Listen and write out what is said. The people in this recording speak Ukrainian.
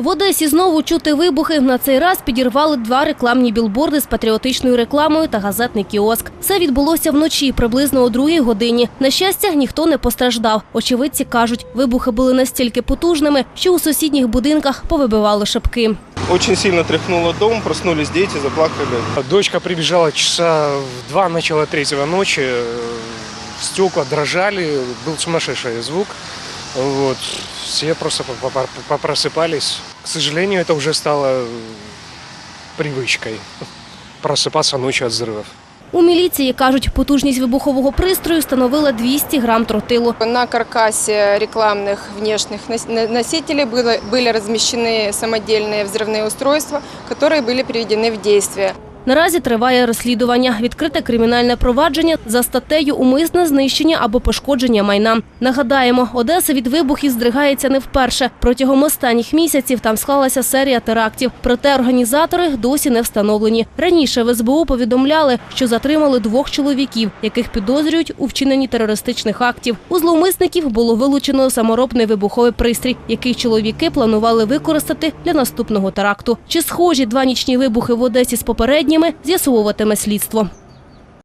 В Одесі знову чути вибухи. На цей раз підірвали два рекламні білборди з патріотичною рекламою та газетний кіоск. Все відбулося вночі, приблизно о другій годині. На щастя, ніхто не постраждав. Очевидці кажуть, вибухи були настільки потужними, що у сусідніх будинках повибивали шибки. Очень сильно тряхнуло дом, проснулись дети, заплакали. Дочка прибежала часа в два, начала третьего ночи. э, Стекла дрожали, был сумасшедший звук. Вот. Все просто по- по- попросыпались. К сожалению, это уже стало э, привычкой. Просыпаться ночью от взрывов. У міліції кажуть, потужність вибухового пристрою становила 200 грам тротилу. На каркасе рекламных внешних нос- на- носителей было, были размещены самодельные взрывные устройства, которые были приведены в действие. Наразі триває розслідування. Відкрите кримінальне провадження за статтею умисне знищення або пошкодження майна. Нагадаємо, Одеса від вибухів здригається не вперше. Протягом останніх місяців там склалася серія терактів. Проте організатори досі не встановлені. Раніше в СБУ повідомляли, що затримали двох чоловіків, яких підозрюють у вчиненні терористичних актів. У зловмисників було вилучено саморобний вибуховий пристрій, який чоловіки планували використати для наступного теракту. Чи схожі два нічні вибухи в Одесі з попередніми, з'ясовуватиме слідство.